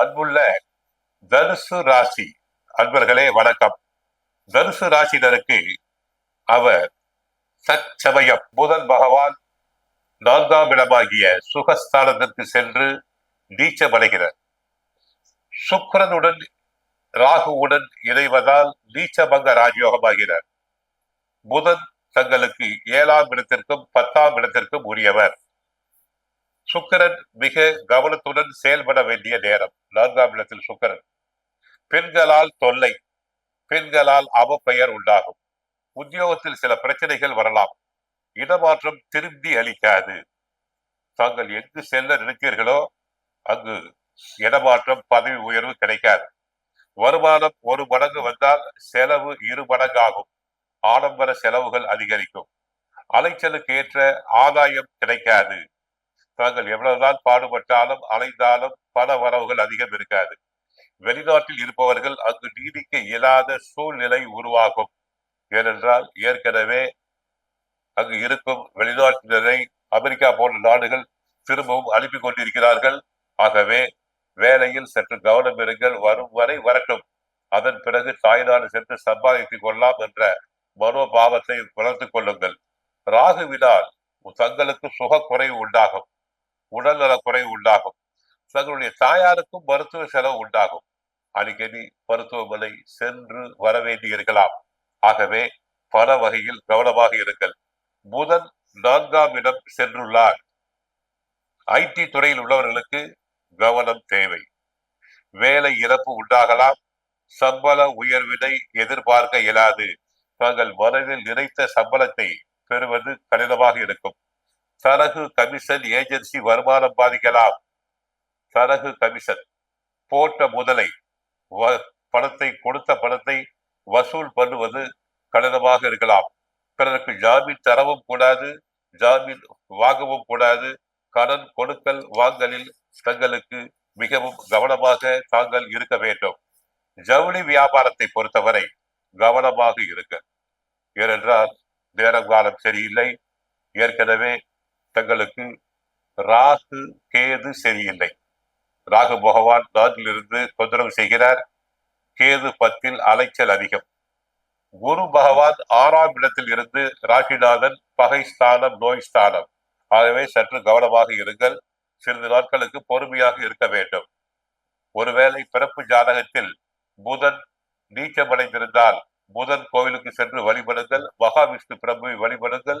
அன்புள்ள தனுசு ராசி. அன்பர்களே வணக்கம். தனுசு ராசினருக்கு அவர் சச்சமயம். புதன் பகவான் நான்காம் இடமாகிய சுகஸ்தானத்திற்கு சென்று நீச்சமடைகிறார். சுக்கரனுடன் ராகுவுடன் இணைவதால் நீச்சபங்க ராஜயோகமாகிறார். புதன் தங்களுக்கு ஏழாம் இடத்திற்கும் பத்தாம் இடத்திற்கும் உரியவர். சுக்கரன் மிக கவனத்துடன் செயல்பட வேண்டிய நேரம். நான்காம் இடத்தில் சுக்கரன். பெண்களால் தொல்லை பெண்களால் அவப்பெயர் உண்டாகும். உத்தியோகத்தில் சில பிரச்சனைகள் வரலாம். இடமாற்றம் திரும்பி அளிக்காது. தாங்கள் எங்கு செல்ல நினைக்கிறீர்களோ அங்கு இடமாற்றம் பதவி உயர்வு கிடைக்காது. வருமானம் ஒரு மடங்கு வந்தால் செலவு இரு மடங்காகும். ஆடம்பர செலவுகள் அதிகரிக்கும். அலைச்சலுக்கு ஏற்ற ஆதாயம் கிடைக்காது. தாங்கள் எவ்வளவுதான் பாடுபட்டாலும் அலைந்தாலும் பண வரவுகள் அதிகம் இருக்காது. வெளிநாட்டில் இருப்பவர்கள் அங்கு நீடிக்க இயலாத சூழ்நிலை உருவாகும். ஏனென்றால் ஏற்கனவே அங்கு இருக்கும் வெளிநாட்டினரை அமெரிக்கா போன்ற நாடுகள் திரும்பவும் அனுப்பி கொண்டிருக்கிறார்கள். ஆகவே வேலையில் சற்று கவனம் இருங்கள் வரும் வரை வரட்டும். அதன் பிறகு தாய்நாடு சென்று சம்பாதித்துக் கொள்ளலாம் என்ற மனோபாவத்தை வளர்த்துக் கொள்ளுங்கள். ராகுவினால் தங்களுக்கு சுக குறைவு உண்டாகும். உடல்நல குறைவு உண்டாகும். தங்களுடைய தாயாருக்கும் மருத்துவ செலவு உண்டாகும். அடிக்கடி மருத்துவமனை சென்று வர வேண்டியிருக்கலாம். ஆகவே பல வகையில் கவனமாக இருங்கள். புதன் நான்காம் இடம் சென்றுள்ளார். ஐடி துறையில் உள்ளவர்களுக்கு கவனம் தேவை. வேலை இழப்பு உண்டாகலாம். சம்பள உயர்வினை எதிர்பார்க்க இயலாது. தாங்கள் மனதில் நினைத்த சம்பளத்தை பெறுவது கடினமாக இருக்கும். சரகு கமிஷன் ஏஜென்சி வருமானம் பாதிக்கலாம். சரகு கமிஷன் போட்ட முதலை பணத்தை கொடுத்த பணத்தை வசூல் பண்ணுவது கடினமாக இருக்கலாம். பிறருக்கு ஜாமீன் தரவும் கூடாது ஜாமீன் வாங்கவும் கூடாது. கடன் கொடுக்கல் வாங்கலில் தங்களுக்கு மிகவும் கவனமாக தாங்கள் இருக்க வேண்டும். ஜவுளி வியாபாரத்தை பொறுத்தவரை கவனமாக இருக்க ஏனென்றால் நேரம் காலம் சரியில்லை. ஏற்கனவே தங்களுக்கு ராகு கேது சரியில்லை. ராகு பகவான் நான்கிலிருந்து தொந்தரவு செய்கிறார். கேது பத்தில் அலைச்சல் அதிகம். குரு பகவான் ஆறாம் இடத்தில் இருந்து ராசிநாதன் பகை ஸ்தானம் நோய் ஸ்தானம். ஆகவே சற்று கவனமாக இருங்கள். சிறிது நாட்களுக்கு பொறுமையாக இருக்க வேண்டும். ஒருவேளை பிறப்பு ஜாதகத்தில் புதன் நீச்சமடைந்திருந்தால் புதன் கோவிலுக்கு சென்று வழிபடுங்கள். மகாவிஷ்ணு பிரபுவை வழிபடுங்கள்.